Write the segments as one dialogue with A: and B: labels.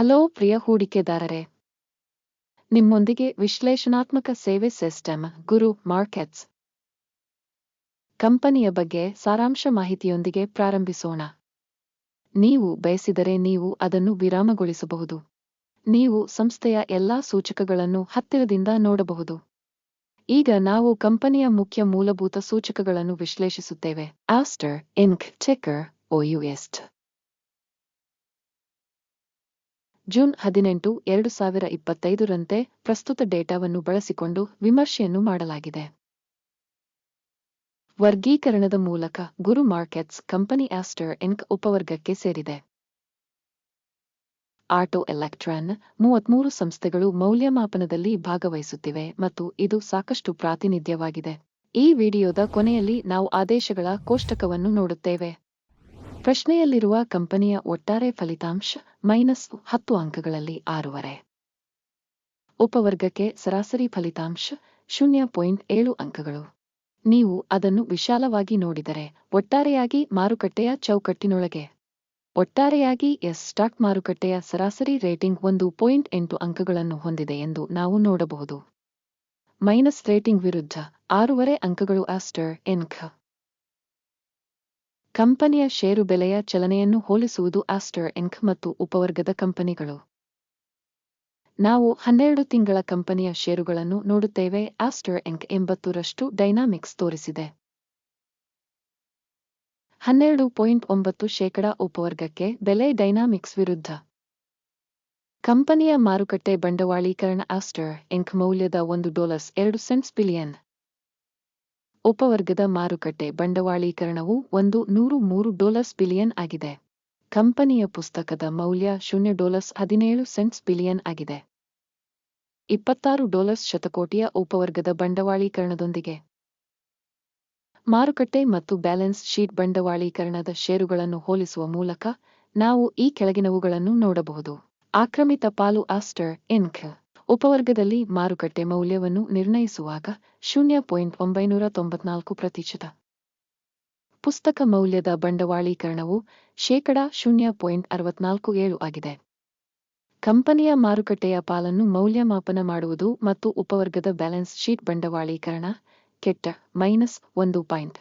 A: Hello ಪ್ರಿಯ ಹೂಡಿಕೆದಾರರೇ. ನಿಮ್ಮೊಂದಿಗೆ ವಿಶ್ಲೇಷಣಾತ್ಮಕ ಸೇವೆ ಸಿಸ್ಟಮ್ ಗುರು ಮಾರ್ಕೆಟ್ಸ್. ಕಂಪನಿಯ ಬಗ್ಗೆ ಸಾರಾಂಶ ಮಾಹಿತಿಯೊಂದಿಗೆ ಪ್ರಾರಂಭಿಸೋಣ. ನೀವು ಬಯಸಿದರೆ ನೀವು ಅದನ್ನು ವಿರಾಮಗೊಳಿಸಬಹುದು. ನೀವು ಸಂಸ್ಥೆಯ ಎಲ್ಲಾ ಸೂಚಕಗಳನ್ನು ಹತ್ತಿರದಿಂದ ನೋಡಬಹುದು. ಈಗ ನಾವು ಕಂಪನಿಯ ಮುಖ್ಯ ಮೂಲಭೂತ ಸೂಚಕಗಳನ್ನು ವಿಶ್ಲೇಷಿಸುತ್ತೇವೆ. ಆಸ್ಟರ್ ಇನ್ಕ್ ಚೆಕರ್ ಒಯುಎಸ್ಟ್ ಜೂನ್ ಹದಿನೆಂಟು, ಎರಡು ಸಾವಿರ ಇಪ್ಪತ್ತೈದರಂತೆ ಪ್ರಸ್ತುತ ಡೇಟಾವನ್ನು ಬಳಸಿಕೊಂಡು ವಿಮರ್ಶೆಯನ್ನು ಮಾಡಲಾಗಿದೆ. ವರ್ಗೀಕರಣದ ಮೂಲಕ Guru markets company Astor Inc ಉಪವರ್ಗಕ್ಕೆ ಸೇರಿದೆ. ಆಟೋ ಎಲೆಕ್ಟ್ರಾನ್ ಮೂವತ್ಮೂರು ಸಂಸ್ಥೆಗಳು ಮೌಲ್ಯಮಾಪನದಲ್ಲಿ ಭಾಗವಹಿಸುತ್ತಿವೆ ಮತ್ತು ಇದು ಸಾಕಷ್ಟು ಪ್ರಾತಿನಿಧ್ಯವಾಗಿದೆ. ಈ ವಿಡಿಯೋದ ಕೊನೆಯಲ್ಲಿ ನಾವು ಆದೇಶಗಳ ಕೋಷ್ಟಕವನ್ನು ನೋಡುತ್ತೇವೆ. ಪ್ರಶ್ನೆಯಲ್ಲಿರುವ ಕಂಪನಿಯ ಒಟ್ಟಾರೆ ಫಲಿತಾಂಶ ಮೈನಸ್ ಹತ್ತು ಅಂಕಗಳಲ್ಲಿ ಆರೂವರೆ. ಉಪವರ್ಗಕ್ಕೆ ಸರಾಸರಿ ಫಲಿತಾಂಶ ಶೂನ್ಯ ಪಾಯಿಂಟ್ ಏಳು ಅಂಕಗಳು. ನೀವು ಅದನ್ನು ವಿಶಾಲವಾಗಿ ನೋಡಿದರೆ ಒಟ್ಟಾರೆಯಾಗಿ ಮಾರುಕಟ್ಟೆಯ ಚೌಕಟ್ಟಿನೊಳಗೆ. ಒಟ್ಟಾರೆಯಾಗಿ ಎಸ್ ಸ್ಟಾಕ್ ಮಾರುಕಟ್ಟೆಯ ಸರಾಸರಿ ರೇಟಿಂಗ್ ಒಂದು ಪಾಯಿಂಟ್ ಎಂಟು ಅಂಕಗಳನ್ನು ಹೊಂದಿದೆ ಎಂದು ನಾವು ನೋಡಬಹುದು. ಮೈನಸ್ ರೇಟಿಂಗ್ ವಿರುದ್ಧ ಆರೂವರೆ ಅಂಕಗಳು ಆಸ್ಟರ್ ಎನ್ಖ ಕಂಪನಿಯ ಷೇರು ಬೆಲೆಯ ಚಲನೆಯನ್ನು ಹೋಲಿಸುವುದು ಆಸ್ಟರ್ ಇಂಕ್ ಮತ್ತು ಉಪವರ್ಗದ ಕಂಪನಿಗಳು. ನಾವು ಹನ್ನೆರಡು ತಿಂಗಳ ಕಂಪನಿಯ ಷೇರುಗಳನ್ನು ನೋಡುತ್ತೇವೆ, ಆಸ್ಟರ್ ಎಂಕ್ ಎಂಬತ್ತರಷ್ಟು ಡೈನಾಮಿಕ್ಸ್ ತೋರಿಸಿದೆ. ಹನ್ನೆರಡು ಪಾಯಿಂಟ್ ಒಂಬತ್ತು ಶೇಕಡ ಉಪವರ್ಗಕ್ಕೆ ಬೆಲೆ ಡೈನಾಮಿಕ್ಸ್ ವಿರುದ್ಧ. ಕಂಪನಿಯ ಮಾರುಕಟ್ಟೆ ಬಂಡವಾಳೀಕರಣ ಆಸ್ಟರ್ ಎಂಕ್ ಮೌಲ್ಯದ ಒಂದು ಡಾಲರ್ಸ್ ಎರಡು ಸೆಂಟ್ಸ್ ಬಿಲಿಯನ್. ಉಪವರ್ಗದ ಮಾರುಕಟ್ಟೆ ಬಂಡವಾಳೀಕರಣವು ಒಂದು ನೂರು ಮೂರು ಡಾಲರ್ಸ್ ಬಿಲಿಯನ್ ಆಗಿದೆ. ಕಂಪನಿಯ ಪುಸ್ತಕದ ಮೌಲ್ಯ ಶೂನ್ಯ ಡಾಲರ್ಸ್ ಹದಿನೇಳು ಸೆಂಟ್ಸ್ ಬಿಲಿಯನ್ ಆಗಿದೆ. ಇಪ್ಪತ್ತಾರು ಡಾಲರ್ಸ್ ಶತಕೋಟಿಯ ಉಪವರ್ಗದ ಬಂಡವಾಳೀಕರಣದೊಂದಿಗೆ. ಮಾರುಕಟ್ಟೆ ಮತ್ತು ಬ್ಯಾಲೆನ್ಸ್ ಶೀಟ್ ಬಂಡವಾಳೀಕರಣದ ಷೇರುಗಳನ್ನು ಹೋಲಿಸುವ ಮೂಲಕ ನಾವು ಈ ಕೆಳಗಿನವುಗಳನ್ನು ನೋಡಬಹುದು. ಆಕ್ರಮಿತ ಪಾಲು ಆಸ್ಟರ್ ಇನ್ಕ್ ಉಪವರ್ಗದಲ್ಲಿ ಮಾರುಕಟ್ಟೆ ಮೌಲ್ಯವನ್ನು ನಿರ್ಣಯಿಸುವಾಗ ಶೂನ್ಯ ಪಾಯಿಂಟ್ ಒಂಬೈನೂರ ತೊಂಬತ್ನಾಲ್ಕು ಪ್ರತಿಶತ. ಪುಸ್ತಕ ಮೌಲ್ಯದ ಬಂಡವಾಳೀಕರಣವು ಶೇಕಡ ಶೂನ್ಯ ಪಾಯಿಂಟ್ ಅರವತ್ನಾಲ್ಕು ಏಳು ಆಗಿದೆ. ಕಂಪನಿಯ ಮಾರುಕಟ್ಟೆಯ ಪಾಲನ್ನು ಮೌಲ್ಯಮಾಪನ ಮಾಡುವುದು ಮತ್ತು ಉಪವರ್ಗದ ಬ್ಯಾಲೆನ್ಸ್ ಶೀಟ್ ಬಂಡವಾಳೀಕರಣ ಕೆಟ್ಟ ಮೈನಸ್ ಒಂದು ಪಾಯಿಂಟ್.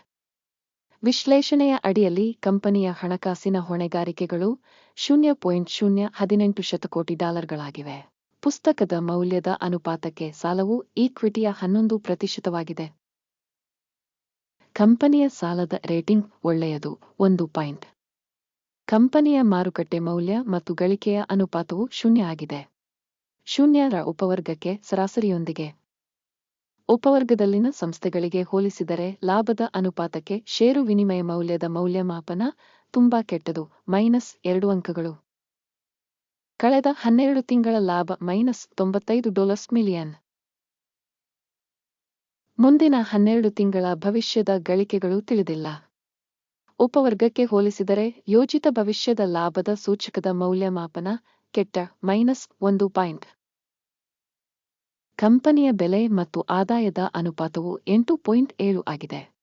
A: ವಿಶ್ಲೇಷಣೆಯ ಅಡಿಯಲ್ಲಿ ಕಂಪನಿಯ ಹಣಕಾಸಿನ ಹೊಣೆಗಾರಿಕೆಗಳು ಶೂನ್ಯ ಪಾಯಿಂಟ್ ಶೂನ್ಯ ಹದಿನೆಂಟು ಶತಕೋಟಿ ಡಾಲರ್ಗಳಾಗಿವೆ. ಪುಸ್ತಕದ ಮೌಲ್ಯದ ಅನುಪಾತಕ್ಕೆ ಸಾಲವು ಈಕ್ವಿಟಿಯ ಹನ್ನೊಂದು ಪ್ರತಿಶತವಾಗಿದೆ. ಕಂಪನಿಯ ಸಾಲದ ರೇಟಿಂಗ್ ಒಳ್ಳೆಯದು, ಒಂದು ಪಾಯಿಂಟ್. ಕಂಪನಿಯ ಮಾರುಕಟ್ಟೆ ಮೌಲ್ಯ ಮತ್ತು ಗಳಿಕೆಯ ಅನುಪಾತವು ಶೂನ್ಯ ಆಗಿದೆ. ಶೂನ್ಯರ ಉಪವರ್ಗಕ್ಕೆ ಸರಾಸರಿಯೊಂದಿಗೆ. ಉಪವರ್ಗದಲ್ಲಿನ ಸಂಸ್ಥೆಗಳಿಗೆ ಹೋಲಿಸಿದರೆ ಲಾಭದ ಅನುಪಾತಕ್ಕೆ ಷೇರು ವಿನಿಮಯ ಮೌಲ್ಯದ ಮೌಲ್ಯಮಾಪನ ತುಂಬಾ ಕೆಟ್ಟದು, ಮೈನಸ್ ಎರಡು ಅಂಕಗಳು. ಕಳೆದ ಹನ್ನೆರಡು ತಿಂಗಳ ಲಾಭ ಮೈನಸ್ ತೊಂಬತ್ತೈದು ಡಾಲರ್ಸ್ ಮಿಲಿಯನ್. ಮುಂದಿನ ಹನ್ನೆರಡು ತಿಂಗಳ ಭವಿಷ್ಯದ ಗಳಿಕೆಗಳು ತಿಳಿದಿಲ್ಲ. ಉಪವರ್ಗಕ್ಕೆ ಹೋಲಿಸಿದರೆ ಯೋಜಿತ ಭವಿಷ್ಯದ ಲಾಭದ ಸೂಚಕದ ಮೌಲ್ಯಮಾಪನ ಕೆಟ್ಟ ಮೈನಸ್ ಒಂದು ಪಾಯಿಂಟ್. ಕಂಪನಿಯ ಬೆಲೆ ಮತ್ತು ಆದಾಯದ ಅನುಪಾತವು ಎಂಟು ಪಾಯಿಂಟ್ ಏಳು ಆಗಿದೆ.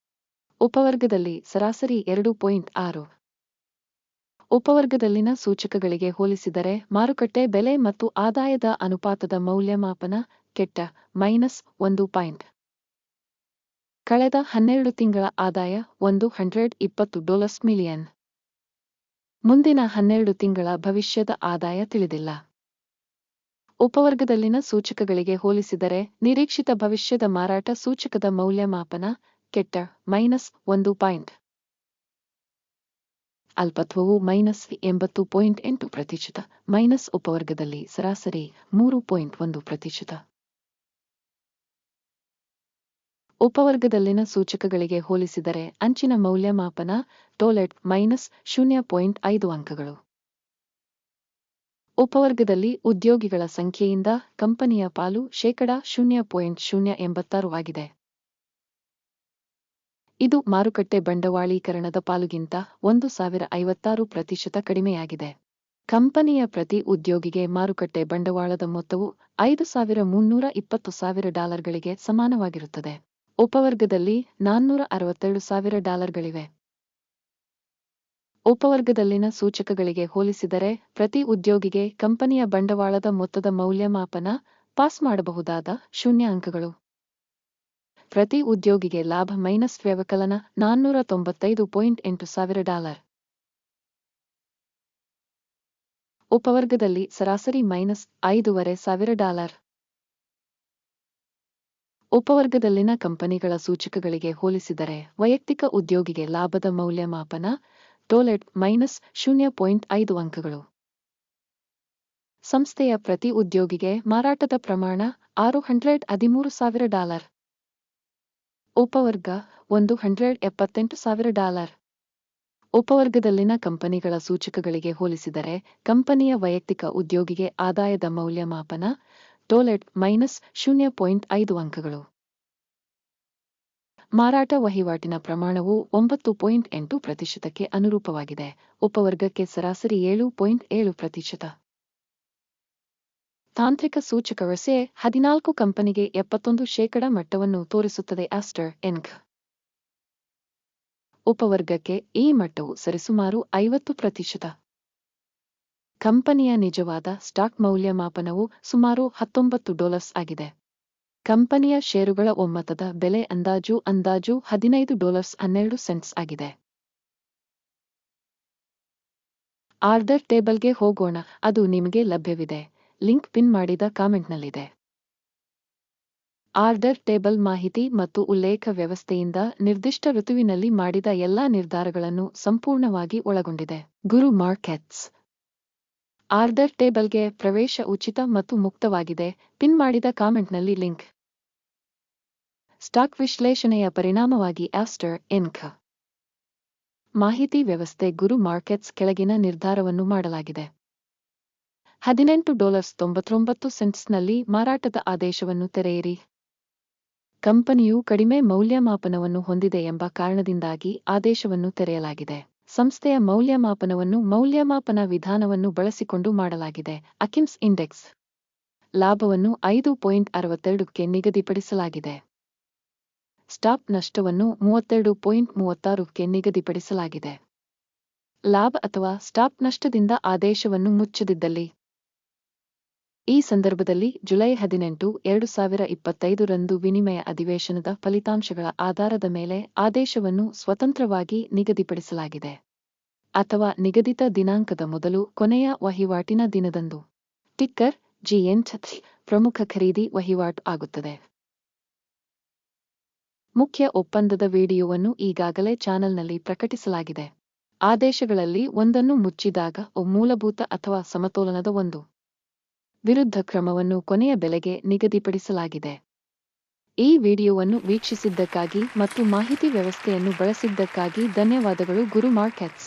A: ಉಪವರ್ಗದಲ್ಲಿ ಸರಾಸರಿ ಎರಡು ಪಾಯಿಂಟ್ ಆರು. ಉಪವರ್ಗದಲ್ಲಿನ ಸೂಚಕಗಳಿಗೆ ಹೋಲಿಸಿದರೆ ಮಾರುಕಟ್ಟೆ ಬೆಲೆ ಮತ್ತು ಆದಾಯದ ಅನುಪಾತದ ಮೌಲ್ಯಮಾಪನ ಕೆಟ್ಟ, ಮೈನಸ್ ಒಂದು ಪಾಯಿಂಟ್. ಕಳೆದ ಹನ್ನೆರಡು ತಿಂಗಳ ಆದಾಯ ಒಂದು ಹಂಡ್ರೆಡ್ ಇಪ್ಪತ್ತು ಡಾಲರ್ಸ್ ಮಿಲಿಯನ್. ಮುಂದಿನ ಹನ್ನೆರಡು ತಿಂಗಳ ಭವಿಷ್ಯದ ಆದಾಯ ತಿಳಿದಿಲ್ಲ. ಉಪವರ್ಗದಲ್ಲಿನ ಸೂಚಕಗಳಿಗೆ ಹೋಲಿಸಿದರೆ ನಿರೀಕ್ಷಿತ ಭವಿಷ್ಯದ ಮಾರಾಟ ಸೂಚಕದ ಮೌಲ್ಯಮಾಪನ ಕೆಟ್ಟ, ಮೈನಸ್ ಒಂದು ಪಾಯಿಂಟ್. ಅಲ್ಪತ್ವವು ಮೈನಸ್ ಎಂಬತ್ತು ಪಾಯಿಂಟ್ ಎಂಟು ಪ್ರತಿಶತ, ಮೈನಸ್ ಉಪವರ್ಗದಲ್ಲಿ ಸರಾಸರಿ ಮೂರು ಪಾಯಿಂಟ್ ಒಂದು ಪ್ರತಿಶತ. ಉಪವರ್ಗದಲ್ಲಿನ ಸೂಚಕಗಳಿಗೆ ಹೋಲಿಸಿದರೆ ಅಂಚಿನ ಮೌಲ್ಯಮಾಪನ ಟೋಲೆಟ್ ಮೈನಸ್ ಶೂನ್ಯ ಪಾಯಿಂಟ್ ಐದು ಅಂಕಗಳು. ಉಪವರ್ಗದಲ್ಲಿ ಉದ್ಯೋಗಿಗಳ ಸಂಖ್ಯೆಯಿಂದ ಕಂಪನಿಯ ಪಾಲು ಶೇಕಡಾ ಶೂನ್ಯ ಪಾಯಿಂಟ್ ಶೂನ್ಯ ಎಂಬತ್ತಾರು ಆಗಿದೆ. ಇದು ಮಾರುಕಟ್ಟೆ ಬಂಡವಾಳೀಕರಣದ ಪಾಲುಗಿಂತ ಒಂದು ಸಾವಿರ ಐವತ್ತಾರು ಪ್ರತಿಶತ ಕಡಿಮೆಯಾಗಿದೆ. ಕಂಪನಿಯ ಪ್ರತಿ ಉದ್ಯೋಗಿಗೆ ಮಾರುಕಟ್ಟೆ ಬಂಡವಾಳದ ಮೊತ್ತವು ಐದು ಸಾವಿರ ಮುನ್ನೂರ ಇಪ್ಪತ್ತು ಸಾವಿರ ಡಾಲರ್ಗಳಿಗೆ ಸಮಾನವಾಗಿರುತ್ತದೆ. ಉಪವರ್ಗದಲ್ಲಿ ನಾನ್ನೂರ ಅರವತ್ತೆರಡು ಸಾವಿರ ಡಾಲರ್ಗಳಿವೆ. ಉಪವರ್ಗದಲ್ಲಿನ ಸೂಚಕಗಳಿಗೆ ಹೋಲಿಸಿದರೆ ಪ್ರತಿ ಉದ್ಯೋಗಿಗೆ ಕಂಪನಿಯ ಬಂಡವಾಳದ ಮೊತ್ತದ ಮೌಲ್ಯಮಾಪನ ಪಾಸ್ ಮಾಡಬಹುದಾದ ಶೂನ್ಯ ಅಂಕಗಳು. ಪ್ರತಿ ಉದ್ಯೋಗಿಗೆ ಲಾಭ ಮೈನಸ್ ವ್ಯವಕಲನ ನಾನ್ನೂರ ತೊಂಬತ್ತೈದು ಪಾಯಿಂಟ್ ಎಂಟು ಸಾವಿರ ಡಾಲರ್. ಉಪವರ್ಗದಲ್ಲಿ ಸರಾಸರಿ ಮೈನಸ್ ಐದೂವರೆ ಸಾವಿರ ಡಾಲರ್. ಉಪವರ್ಗದಲ್ಲಿನ ಕಂಪನಿಗಳ ಸೂಚಕಗಳಿಗೆ ಹೋಲಿಸಿದರೆ ವೈಯಕ್ತಿಕ ಉದ್ಯೋಗಿಗೆ ಲಾಭದ ಮೌಲ್ಯಮಾಪನ ಟೋಲೆಟ್ ಮೈನಸ್ ಶೂನ್ಯ ಪಾಯಿಂಟ್ ಐದು ಅಂಕಗಳು. ಸಂಸ್ಥೆಯ ಪ್ರತಿ ಉದ್ಯೋಗಿಗೆ ಮಾರಾಟದ ಪ್ರಮಾಣ ಆರು ಹಂಡ್ರೆಡ್ ಹದಿಮೂರು ಸಾವಿರ ಡಾಲರ್. ಉಪವರ್ಗ ಒಂದು ಹಂಡ್ರೆಡ್ ಎಪ್ಪತ್ತೆಂಟು ಸಾವಿರ ಡಾಲರ್. ಉಪವರ್ಗದಲ್ಲಿನ ಕಂಪನಿಗಳ ಸೂಚಕಗಳಿಗೆ ಹೋಲಿಸಿದರೆ ಕಂಪನಿಯ ವೈಯಕ್ತಿಕ ಉದ್ಯೋಗಿಗೆ ಆದಾಯದ ಮೌಲ್ಯಮಾಪನ ಟೋಲೆಟ್ ಮೈನಸ್ ಶೂನ್ಯ ಪಾಯಿಂಟ್ ಐದು ಅಂಕಗಳು. ಮಾರಾಟ ವಹಿವಾಟಿನ ಪ್ರಮಾಣವು ಒಂಬತ್ತು ಪಾಯಿಂಟ್ ಎಂಟು ಪ್ರತಿಶತಕ್ಕೆ ಅನುರೂಪವಾಗಿದೆ. ಉಪವರ್ಗಕ್ಕೆ ಸರಾಸರಿ ಏಳು ಪಾಯಿಂಟ್ ಏಳು ಪ್ರತಿಶತ. ತಾಂತ್ರಿಕ ಸೂಚಕ ರಸೆ ಹದಿನಾಲ್ಕು ಕಂಪನಿಗೆ ಎಪ್ಪತ್ತೊಂದು ಶೇಕಡ ಮಟ್ಟವನ್ನು ತೋರಿಸುತ್ತದೆ ಆಸ್ಟರ್ ಎನ್ಕ್ ಉಪವರ್ಗಕ್ಕೆ ಈ ಮಟ್ಟವು ಸರಿಸುಮಾರು ಐವತ್ತು ಪ್ರತಿಶತ. ಕಂಪನಿಯ ನಿಜವಾದ ಸ್ಟಾಕ್ ಮೌಲ್ಯಮಾಪನವು ಸುಮಾರು ಹತ್ತೊಂಬತ್ತು ಡಾಲರ್ಸ್ ಆಗಿದೆ. ಕಂಪನಿಯ ಷೇರುಗಳ ಒಮ್ಮತದ ಬೆಲೆ ಅಂದಾಜು ಅಂದಾಜು ಹದಿನೈದು ಡಾಲರ್ಸ್ ಹನ್ನೆರಡು ಸೆಂಟ್ಸ್ ಆಗಿದೆ. ಆರ್ಡರ್ ಟೇಬಲ್ಗೆ ಹೋಗೋಣ, ಅದು ನಿಮಗೆ ಲಭ್ಯವಿದೆ. ಲಿಂಕ್ ಪಿನ್ ಮಾಡಿದ ಕಾಮೆಂಟ್ನಲ್ಲಿದೆ. ಆರ್ಡರ್ ಟೇಬಲ್ ಮಾಹಿತಿ ಮತ್ತು ಉಲ್ಲೇಖ ವ್ಯವಸ್ಥೆಯಿಂದ ನಿರ್ದಿಷ್ಟ ಋತುವಿನಲ್ಲಿ ಮಾಡಿದ ಎಲ್ಲಾ ನಿರ್ಧಾರಗಳನ್ನು ಸಂಪೂರ್ಣವಾಗಿ ಒಳಗೊಂಡಿದೆ. ಗುರು ಮಾರ್ಕೆಟ್ಸ್. ಆರ್ಡರ್ ಟೇಬಲ್ಗೆ ಪ್ರವೇಶ ಉಚಿತ ಮತ್ತು ಮುಕ್ತವಾಗಿದೆ. ಪಿನ್ ಮಾಡಿದ ಕಾಮೆಂಟ್ನಲ್ಲಿ ಲಿಂಕ್. ಸ್ಟಾಕ್ ವಿಶ್ಲೇಷಣೆಯ ಪರಿಣಾಮವಾಗಿ ಆಸ್ಟರ್ ಎನ್ಖ ಮಾಹಿತಿ ವ್ಯವಸ್ಥೆ ಗುರು ಮಾರ್ಕೆಟ್ಸ್ ಕೆಳಗಿನ ನಿರ್ಧಾರವನ್ನು ಮಾಡಲಾಗಿದೆ. ಹದಿನೆಂಟು ಡಾಲರ್ಸ್ ತೊಂಬತ್ತೊಂಬತ್ತು ಸೆಂಟ್ಸ್ನಲ್ಲಿ ಮಾರಾಟದ ಆದೇಶವನ್ನು ತೆರೆಯಿರಿ. ಕಂಪನಿಯು ಕಡಿಮೆ ಮೌಲ್ಯಮಾಪನವನ್ನು ಹೊಂದಿದೆ ಎಂಬ ಕಾರಣದಿಂದಾಗಿ ಆದೇಶವನ್ನು ತೆರೆಯಲಾಗಿದೆ. ಸಂಸ್ಥೆಯ ಮೌಲ್ಯಮಾಪನವನ್ನು ಮೌಲ್ಯಮಾಪನ ವಿಧಾನವನ್ನು ಬಳಸಿಕೊಂಡು ಮಾಡಲಾಗಿದೆ. ಅಕಿಮ್ಸ್ ಇಂಡೆಕ್ಸ್ ಲಾಭವನ್ನು ಐದು ಪಾಯಿಂಟ್ ಅರವತ್ತೆರಡಕ್ಕೆ ನಿಗದಿಪಡಿಸಲಾಗಿದೆ. ಸ್ಟಾಪ್ ನಷ್ಟವನ್ನು ಮೂವತ್ತೆರಡು ಪಾಯಿಂಟ್ ಮೂವತ್ತಾರಕ್ಕೆ ನಿಗದಿಪಡಿಸಲಾಗಿದೆ. ಲಾಭ ಅಥವಾ ಸ್ಟಾಪ್ ನಷ್ಟದಿಂದ ಆದೇಶವನ್ನು ಮುಚ್ಚದಿದ್ದಲ್ಲಿ ಈ ಸಂದರ್ಭದಲ್ಲಿ ಜುಲೈ ಹದಿನೆಂಟು, ಎರಡು ಸಾವಿರ ಇಪ್ಪತ್ತೈದರಂದು ವಿನಿಮಯ ಅಧಿವೇಶನದ ಫಲಿತಾಂಶಗಳ ಆಧಾರದ ಮೇಲೆ ಆದೇಶವನ್ನು ಸ್ವತಂತ್ರವಾಗಿ ನಿಗದಿಪಡಿಸಲಾಗಿದೆ. ಅಥವಾ ನಿಗದಿತ ದಿನಾಂಕದ ಮೊದಲು ಕೊನೆಯ ವಹಿವಾಟಿನ ದಿನದಂದು. ಟಿಕ್ಕರ್, ಜಿಎನ್ ಪ್ರಮುಖ ಖರೀದಿ ವಹಿವಾಟು ಆಗುತ್ತದೆ. ಮುಖ್ಯ ಒಪ್ಪಂದದ ವಿಡಿಯೋವನ್ನು ಈಗಾಗಲೇ ಚಾನೆಲ್ನಲ್ಲಿ ಪ್ರಕಟಿಸಲಾಗಿದೆ. ಆದೇಶಗಳಲ್ಲಿ ಒಂದನ್ನು ಮುಚ್ಚಿದಾಗ ಮೂಲಭೂತ ಅಥವಾ ಸಮತೋಲನದ ಒಂದು. ವಿರುದ್ಧ ಕ್ರಮವನ್ನು ಕೊನೆಯ ಬೆಲೆಗೆ ನಿಗದಿಪಡಿಸಲಾಗಿದೆ. ಈ ವಿಡಿಯೋವನ್ನು ವೀಕ್ಷಿಸಿದ್ದಕ್ಕಾಗಿ ಮತ್ತು ಮಾಹಿತಿ ವ್ಯವಸ್ಥೆಯನ್ನು ಬಳಸಿದ್ದಕ್ಕಾಗಿ ಧನ್ಯವಾದಗಳು ಗುರು ಮಾರ್ಕೆಟ್ಸ್